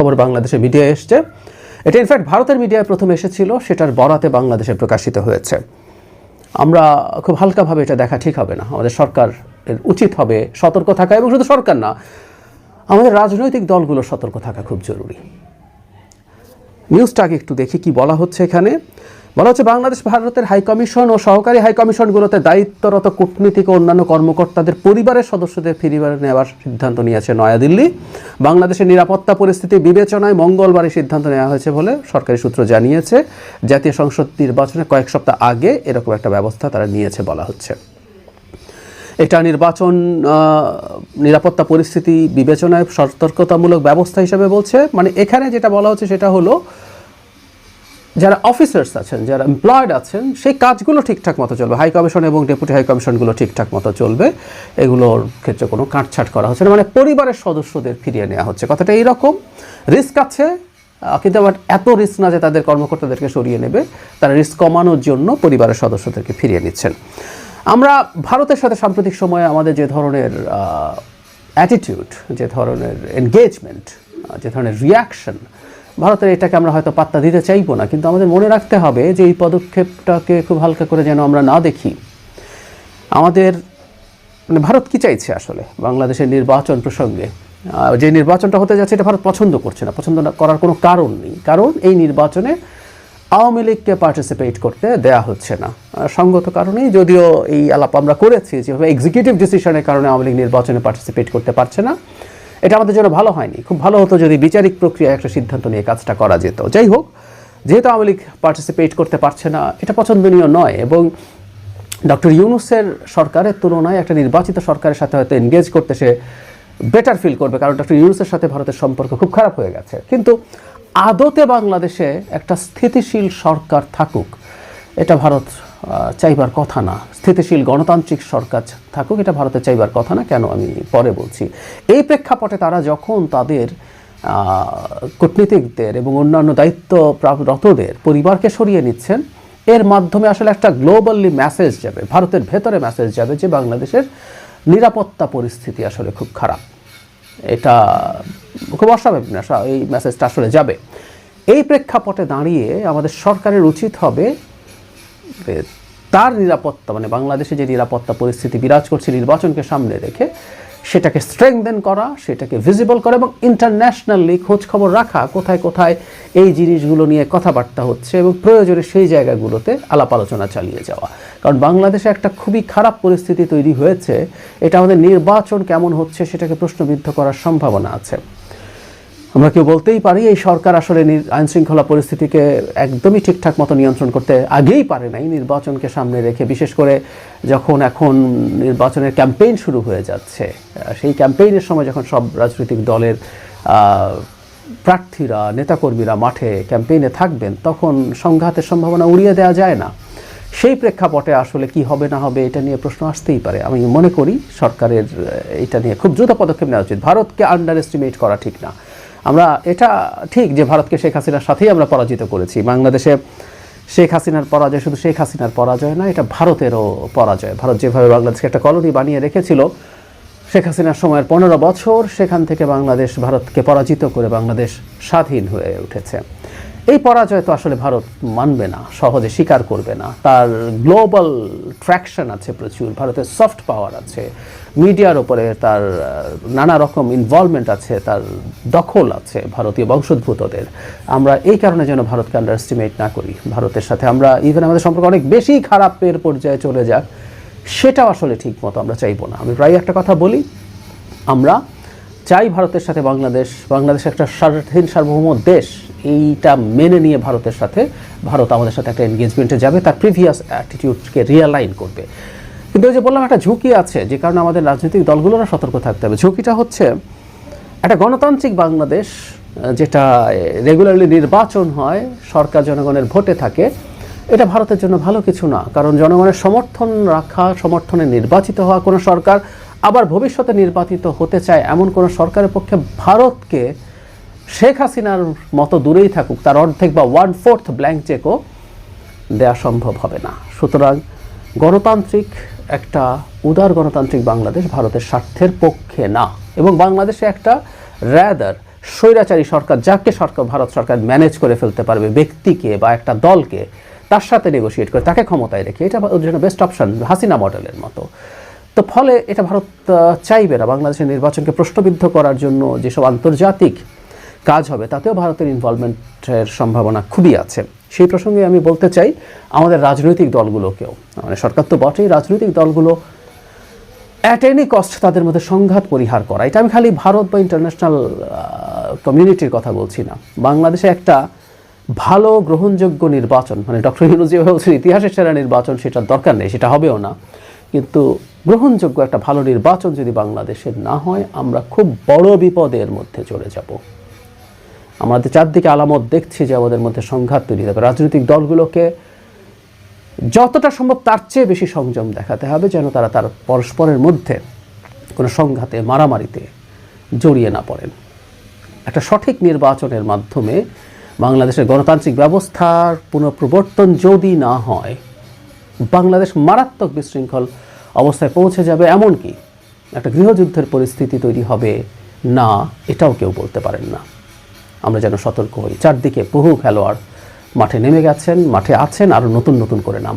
খবর বাংলাদেশের মিডিয়ায় এসছে। এটা ইনফ্যাক্ট ভারতের মিডিয়ায় প্রথম এসেছিল, সেটার বরাতে বাংলাদেশে প্রকাশিত হয়েছে। আমরা খুব হালকাভাবে এটা দেখা ঠিক হবে না। আমাদের সরকার উচিত হবে সতর্ক থাকা এবং শুধু সরকার না, আমাদের রাজনৈতিক দলগুলো সতর্ক থাকা খুব জরুরি। নিউজটাকে একটু দেখি কি বলা হচ্ছে এখানে। বলা হচ্ছে বাংলাদেশ, ভারতের হাইকমিশন ও সহকারী হাইকমিশনগুলোতে দায়িত্বরত কূটনীতিক ও অন্যান্য কর্মকর্তাদের পরিবারের সদস্যদের ফিরিবার নেওয়ার সিদ্ধান্ত নিয়েছে নয়াদিল্লি। বাংলাদেশের নিরাপত্তা পরিস্থিতি বিবেচনায় মঙ্গলবার সিদ্ধান্ত নেওয়া হয়েছে বলে সরকারি সূত্র জানিয়েছে। জাতীয় সংসদ নির্বাচনে কয়েক সপ্তাহ আগে এরকম একটা ব্যবস্থা তারা নিয়েছে বলা হচ্ছে। এটা নির্বাচন নিরাপত্তা পরিস্থিতি বিবেচনায় সতর্কতামূলক ব্যবস্থা হিসেবে বলছে। মানে এখানে যেটা বলা হচ্ছে সেটা হলো যারা অফিসার্স আছেন, যারা এমপ্লয়েড আছেন, সেই কাজগুলো ঠিকঠাক মতো চলবে। হাই কমিশন এবং ডেপুটি হাই কমিশনগুলো ঠিকঠাক মতো চলবে। এগুলোর ক্ষেত্রে কোনো কাটছাট করা হচ্ছে না। মানে পরিবারের সদস্যদের ফিরিয়ে নেওয়া হচ্ছে। কথাটা এইরকম রিস্ক আছে কিন্তু আবার এত রিস্ক না যে তাদের কর্মকর্তাদেরকে সরিয়ে নেবে। তারা রিস্ক কমানোর জন্য পরিবারের সদস্যদেরকে ফিরিয়ে নিচ্ছেন। আমরা ভারতের সাথে সাম্প্রতিক সময়ে আমাদের যে ধরনের অ্যাটিটিউড যে ধরনের এনগেজমেন্ট যে ধরনের রিয়াকশন ভারতের এটাকে আমরা হয়তো পাত্তা দিতে চাইব না, কিন্তু আমাদের মনে রাখতে হবে যে এই পদক্ষেপটাকে খুব হালকা করে যেন আমরা না দেখি। আমাদের মানে ভারত কি চাইছে আসলে বাংলাদেশের নির্বাচন প্রসঙ্গে? যে নির্বাচনটা হতে যাচ্ছে এটা ভারত পছন্দ করছে না, পছন্দ না করার কোনো কারণ নেই। কারণ এই নির্বাচনে আওয়ামী লীগকে পার্টিসিপেট করতে দেয়া হচ্ছে না। সঙ্গত কারণেই যদিও এই আলাপ আমরা করেছি, যেভাবে এক্সিকিউটিভ ডিসিশনের কারণে আওয়ামী লীগ নির্বাচনে পার্টিসিপেট করতে পারছে না এটা আমাদের জন্য ভালো হয়নি। খুব ভালো হতো যদি বিচারিক প্রক্রিয়ায় একটা সিদ্ধান্ত নিয়ে কাজটা করা যেত। যাই হোক, যেহেতু আওয়ামী লীগ পার্টিসিপেট করতে পারছে না, এটা পছন্দনীয় নয় এবং ডক্টর ইউনুসের সরকারের তুলনায় একটা নির্বাচিত সরকারের সাথে হয়তো এনগেজ করতে সে বেটার ফিল করবে, কারণ ডক্টর ইউনুসের সাথে ভারতের সম্পর্ক খুব খারাপ হয়ে গেছে। কিন্তু আদতে বাংলাদেশে একটা স্থিতিশীল সরকার থাকুক, এটা ভারত চাইবার কথা না। স্থিতিশীল গণতান্ত্রিক সরকার থাকুক, এটা ভারতে চাইবার কথা না, কেন আমি পরে বলছি। এই প্রেক্ষাপটে তারা যখন তাদের কূটনীতিকদের এবং অন্যান্য দায়িত্বরতদের পরিবারকে সরিয়ে নিচ্ছেন, এর মাধ্যমে আসলে একটা গ্লোবালি মেসেজ যাবে, ভারতের ভেতরে মেসেজ যাবে যে বাংলাদেশের নিরাপত্তা পরিস্থিতি আসলে খুব খারাপ। এটা খুব অস্বাভাবিক না, এই মেসেজটা আসলে যাবে। এই প্রেক্ষাপটে দাঁড়িয়ে আমাদের সরকারের উচিত হবে তার নিরাপত্তা মানে বাংলাদেশে যে নিরাপত্তা পরিস্থিতি বিরাজ করছে নির্বাচনকে সামনে রেখে, সেটাকে স্ট্রেংদেন করা, সেটাকে ভিজিবল করা এবং ইন্টারন্যাশনালি খোঁজ খবর রাখা, কোথায় কোথায় এই জিনিসগুলো নিয়ে কথাবার্তা হচ্ছে এবং প্রয়োজনে সেই জায়গাগুলোতে আলাপ আলোচনা চালিয়ে যাওয়া। কারণ বাংলাদেশে একটা খুবই খারাপ পরিস্থিতি তৈরি হয়েছে, এটা আমাদের নির্বাচন কেমন হচ্ছে সেটাকে প্রশ্নবিদ্ধ করার সম্ভাবনা আছে। আমরা কেউ বলতেই পারি এই সরকার আসলে আইন শৃঙ্খলা পরিস্থিতিকে একদমই ঠিকঠাক মতো নিয়ন্ত্রণ করতে আগেই পারে নাই নির্বাচনকে সামনে রেখে, বিশেষ করে যখন এখন নির্বাচনের ক্যাম্পেইন শুরু হয়ে যাচ্ছে। সেই ক্যাম্পেইনের সময় যখন সব রাজনৈতিক দলের প্রার্থীরা, নেতাকর্মীরা মাঠে ক্যাম্পেইনে থাকবেন, তখন সংঘাতের সম্ভাবনা উড়িয়ে দেওয়া যায় না। সেই প্রেক্ষাপটে আসলে কি হবে, না হবে, এটা নিয়ে প্রশ্ন আসতেই পারে। আমি মনে করি সরকারের এটা নিয়ে খুব দ্রুত পদক্ষেপ নেওয়া উচিত। ভারতকে আন্ডার এস্টিমেট করা ঠিক না। আমরা এটা ঠিক যে ভারতকে শেখ হাসিনার সাথেই আমরা পরাজিত করেছি। বাংলাদেশে শেখ হাসিনার পরাজয় শুধু শেখ হাসিনার পরাজয় না এটা ভারতেরও পরাজয়। ভারত যেভাবে বাংলাদেশকে একটা কলোনি বানিয়ে রেখেছিল, শেখ হাসিনার সময়ের পনেরো বছর সেখান থেকে বাংলাদেশ ভারতকে পরাজিত করে বাংলাদেশ স্বাধীন হয়ে উঠেছে। এই পরাজয় তো আসলে ভারত মানবে না, সহজে স্বীকার করবে না। তার গ্লোবাল ট্র্যাকশন আছে প্রচুর, ভারতের সফট পাওয়ার আছে মিডিয়ার ওপরে তার নানা রকম ইনভলভমেন্ট আছে, তার দখল আছে ভারতীয় বংশোদ্ভূতদের। আমরা এই কারণে যেন ভারতকে আন্ডার এস্টিমেট না করি। ভারতের সাথে আমরা ইভেন আমাদের সম্পর্ক অনেক বেশি খারাপের পর্যায়ে চলে যাক, সেটাও আসলে ঠিক মতো আমরা চাইব না। আমি প্রায় একটা কথা বলি, আমরা চাই ভারতের সাথে বাংলাদেশ। বাংলাদেশ একটা স্বাধীন, সার্বভৌম দেশ। এইটা মেনে নিয়ে ভারতের সাথে ভারত আমাদের সাথে একটা এনগেজমেন্টে যাবে, তার প্রিভিয়াস অ্যাটিটিউডকে রিয়ালাইন করবে। কিন্তু ওই যে বললাম, একটা ঝুঁকি আছে, যে কারণে আমাদের রাজনৈতিক দলগুলোরও সতর্ক থাকতে হবে। ঝুঁকিটা হচ্ছে একটা গণতান্ত্রিক বাংলাদেশ, যেটা রেগুলারলি নির্বাচন হয়, সরকার জনগণের ভোটে থাকে। এটা ভারতের জন্য ভালো কিছু না, কারণ জনগণের সমর্থন রাখা, সমর্থনে নির্বাচিত হওয়া কোনো সরকার আবার ভবিষ্যতে নির্বাচিত হতে চায় এমন কোনো সরকারের পক্ষে ভারতকে শেখ হাসিনার মতো দূরেই থাকুক, তার অর্ধেক বা ওয়ান ফোর্থ ব্ল্যাঙ্ক চেকও দেওয়া সম্ভব হবে না। সুতরাং গণতান্ত্রিক একটা উদার গণতান্ত্রিক বাংলাদেশ ভারতের স্বার্থের পক্ষে না। এবং বাংলাদেশে একটা র্যাদার স্বৈরাচারী সরকার, যাকে সরকার, ভারত সরকার ম্যানেজ করে ফেলতে পারবে ব্যক্তিকে বা একটা দলকে, তার সাথে নেগোশিয়েট করে, তাকে ক্ষমতায় রেখে, এটা ওর জন্য বেস্ট অপশান হাসিনা মডেলের মতো। তো ফলে এটা ভারত চাইবে না। বাংলাদেশের নির্বাচনকে প্রশ্নবিদ্ধ করার জন্য যেসব আন্তর্জাতিক কাজ হবে, তাতেও ভারতের ইনভলভমেন্টের সম্ভাবনা খুবই আছে। সেই প্রসঙ্গে আমি বলতে চাই আমাদের রাজনৈতিক দলগুলোকেও। মানে সরকার তো বটেই রাজনৈতিক দলগুলো অ্যাট এনি কস্ট তাদের মধ্যে সংঘাত পরিহার করা। এটা আমি খালি ভারত বা ইন্টারন্যাশনাল কমিউনিটির কথা বলছি না। বাংলাদেশে একটা ভালো, গ্রহণযোগ্য নির্বাচন মানে ডক্টর যেভাবে বলছেন, ইতিহাসের সেরা নির্বাচন, সেটার দরকার নেই, সেটা হবেও না। কিন্তু গ্রহণযোগ্য একটা ভালো নির্বাচন যদি বাংলাদেশের না হয়, আমরা খুব বড় বিপদের মধ্যে চলে যাব। আমাদের চারদিকে আলামত দেখছি যে আমাদের মধ্যে সংঘাত তৈরি হবে রাজনৈতিক দলগুলোকে যতটা সম্ভব তার চেয়ে বেশি সংযম দেখাতে হবে যেন তারা তার পরস্পরের মধ্যে কোনো সংঘাতে, মারামারিতে জড়িয়ে না পড়েন। একটা সঠিক নির্বাচনের মাধ্যমে বাংলাদেশের গণতান্ত্রিক ব্যবস্থার পুনঃপ্রবর্তন যদি না হয়, বাংলাদেশ মারাত্মক বিশৃঙ্খল অবস্থায় পৌঁছে যাবে এমনকি একটা গৃহযুদ্ধের পরিস্থিতি তৈরি হবে। না, এটাও কেউ বলতে পারেন না। আমরা যেন সতর্ক হই। চারদিকে বহু খেলোয়াড় মাঠে নেমে গেছেন, মাঠে আছেন, আরও নতুন নতুন করে নাম